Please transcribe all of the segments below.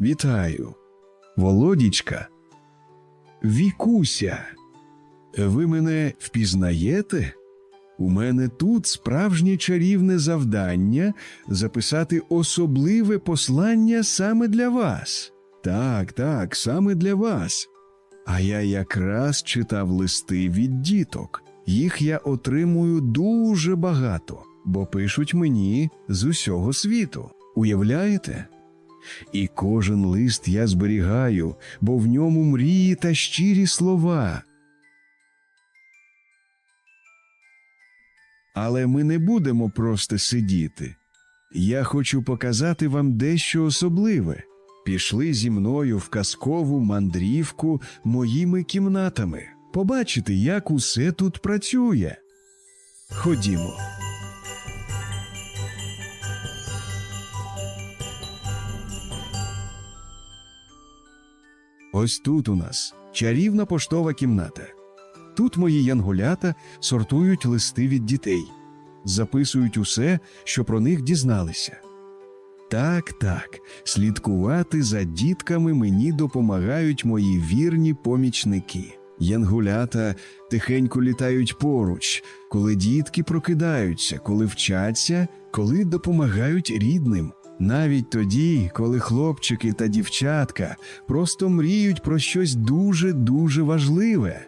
Вітаю. Володічка. Вікуся. Ви мене впізнаєте? У мене тут справжнє чарівне завдання записати особливе послання саме для вас. Так, так, саме для вас. А я якраз читав листи від діток. Їх я отримую дуже багато, бо пишуть мені з усього світу. Уявляєте? І кожен лист я зберігаю, бо в ньому мрії та щирі слова. Але ми не будемо просто сидіти. Я хочу показати вам дещо особливе. Пішли зі мною в казкову мандрівку моїми кімнатами. Побачите, як усе тут працює. Ходімо. Ось тут у нас чарівна поштова кімната. Тут мої янголята сортують листи від дітей, записують усе, що про них дізналися. Так, так, слідкувати за дітками мені допомагають мої вірні помічники. Янгулята тихенько літають поруч, коли дітки прокидаються, коли вчаться, коли допомагають рідним. Навіть тоді, коли хлопчики та дівчатка просто мріють про щось дуже дуже важливе.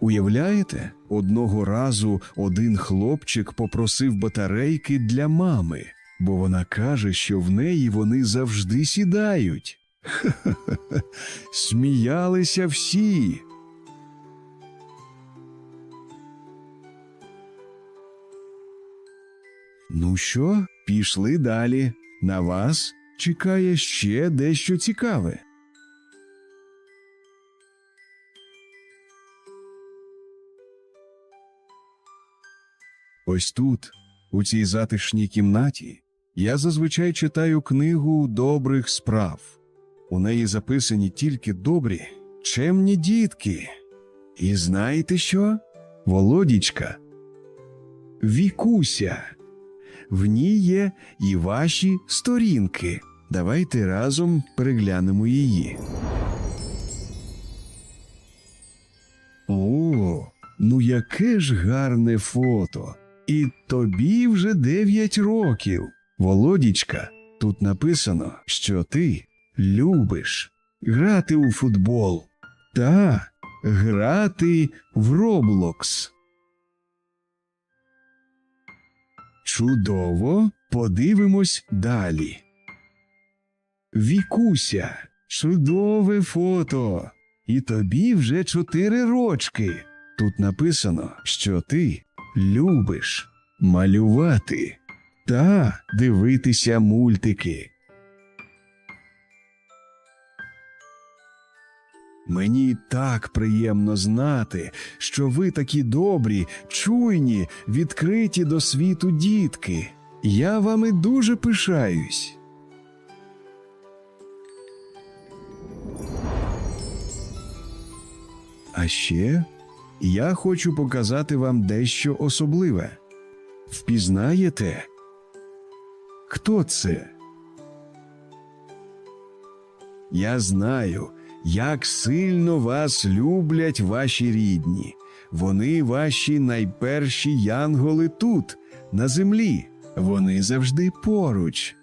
Уявляєте, одного разу один хлопчик попросив батарейки для мами, бо вона каже, що в неї вони завжди сідають. Ха-ха-ха, сміялися всі. Ну що, пішли далі. На вас чекає ще дещо цікаве. Ось тут, у цій затишній кімнаті, я зазвичай читаю книгу добрих справ. У неї записані тільки добрі, чемні дітки. І знаєте що? Володічка, Вікуся. В ній є і ваші сторінки. Давайте разом переглянемо її. О, ну яке ж гарне фото. І тобі вже дев'ять років. Володічка, тут написано, що ти любиш грати у футбол та грати в Роблокс. Чудово, подивимось далі. Вікуся, чудове фото. І тобі вже чотири рочки. Тут написано, що ти любиш малювати та дивитися мультики. Мені так приємно знати, що ви такі добрі, чуйні, відкриті до світу дітки. Я вами дуже пишаюсь. А ще я хочу показати вам дещо особливе. Впізнаєте? Хто це? Я знаю, як сильно вас люблять ваші рідні. Вони ваші найперші янголи тут, на землі. Вони завжди поруч.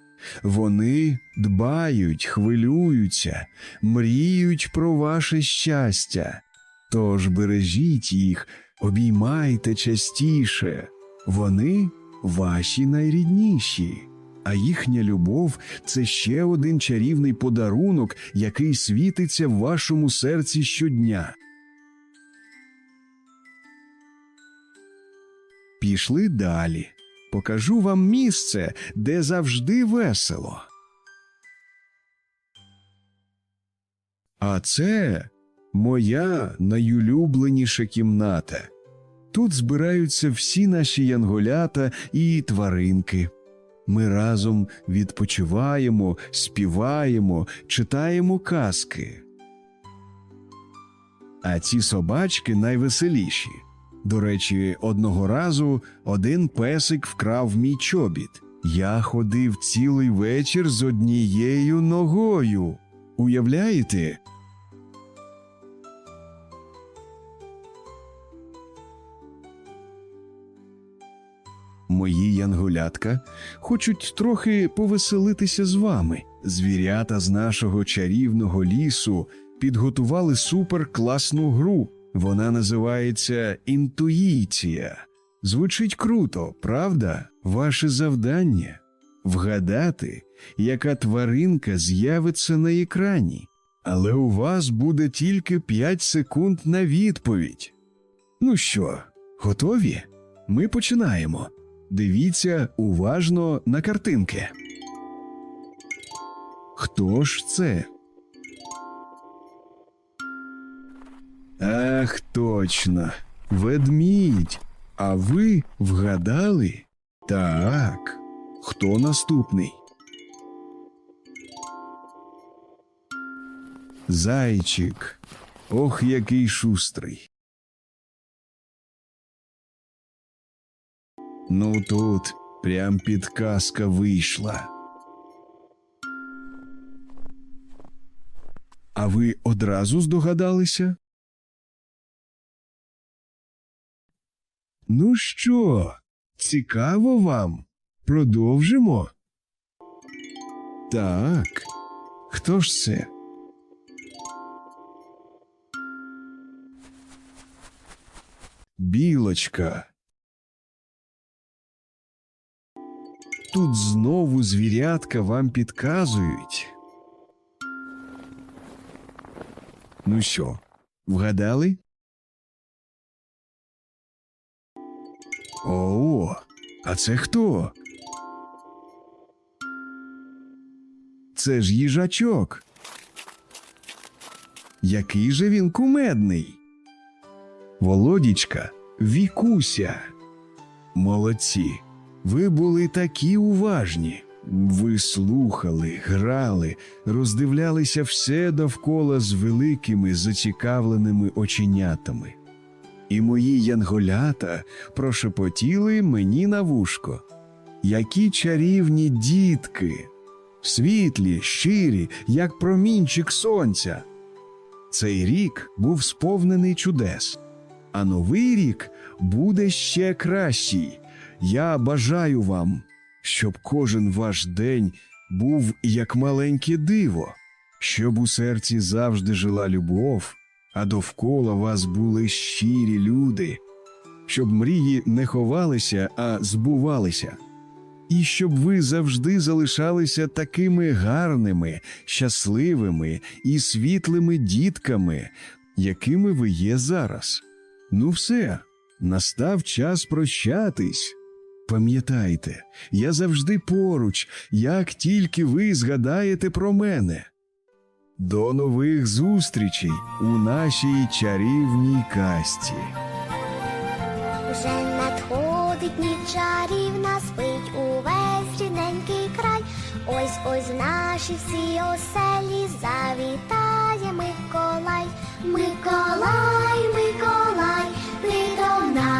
Вони дбають, хвилюються, мріють про ваше щастя. Тож бережіть їх, обіймайте частіше. Вони ваші найрідніші. А їхня любов це ще один чарівний подарунок, який світиться в вашому серці щодня. Пішли далі. Покажу вам місце, де завжди весело. А це моя найулюбленіша кімната. Тут збираються всі наші янголята і тваринки. Ми разом відпочиваємо, співаємо, читаємо казки. А ці собачки найвеселіші. До речі, одного разу один песик вкрав мій чобіт. Я ходив цілий вечір з однією ногою. Уявляєте? Мої янголятка хочуть трохи повеселитися з вами. Звірята з нашого чарівного лісу підготували суперкласну гру. Вона називається Інтуїція. Звучить круто, правда? Ваше завдання вгадати, яка тваринка з'явиться на екрані. Але у вас буде тільки 5 секунд на відповідь. Ну що, готові? Ми починаємо. Дивіться уважно на картинки. Хто ж це? Ах, точно. Ведмідь. А ви вгадали? Так. Хто наступний? Зайчик. Ох, який шустрий. Ну тут прям підказка вийшла. А ви одразу здогадалися? Ну що, цікаво вам? Продовжимо? Так. Хто ж це? Білочка. Тут знову звірятка вам підказують. Ну що, вгадали? О, а це хто? Це ж їжачок. Який же він кумедний. Володічка, Вікуся. Молодці. Ви були такі уважні. Ви слухали, грали, роздивлялися все довкола з великими зацікавленими оченятами. І мої янголята прошепотіли мені на вушко. Які чарівні дітки, світлі, щирі, як промінчик сонця. Цей рік був сповнений чудес, а новий рік буде ще кращий. Я бажаю вам, щоб кожен ваш день був як маленьке диво, щоб у серці завжди жила любов, а довкола вас були щирі люди, щоб мрії не ховалися, а збувалися. І щоб ви завжди залишалися такими гарними, щасливими і світлими дітками, якими ви є зараз. Ну, все, настав час прощатись. Пам'ятайте, я завжди поруч, як тільки ви згадаєте про мене. До нових зустрічей у нашій чарівній касті. Вже надходить ніч чарівна, спить увесь рідненький край. Ось ось в наші всі оселі завітає Миколай. Миколай, Миколай, ти до нас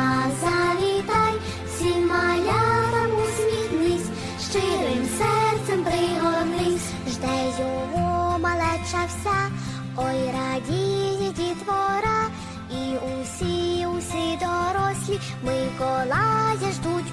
Миколая ждуть.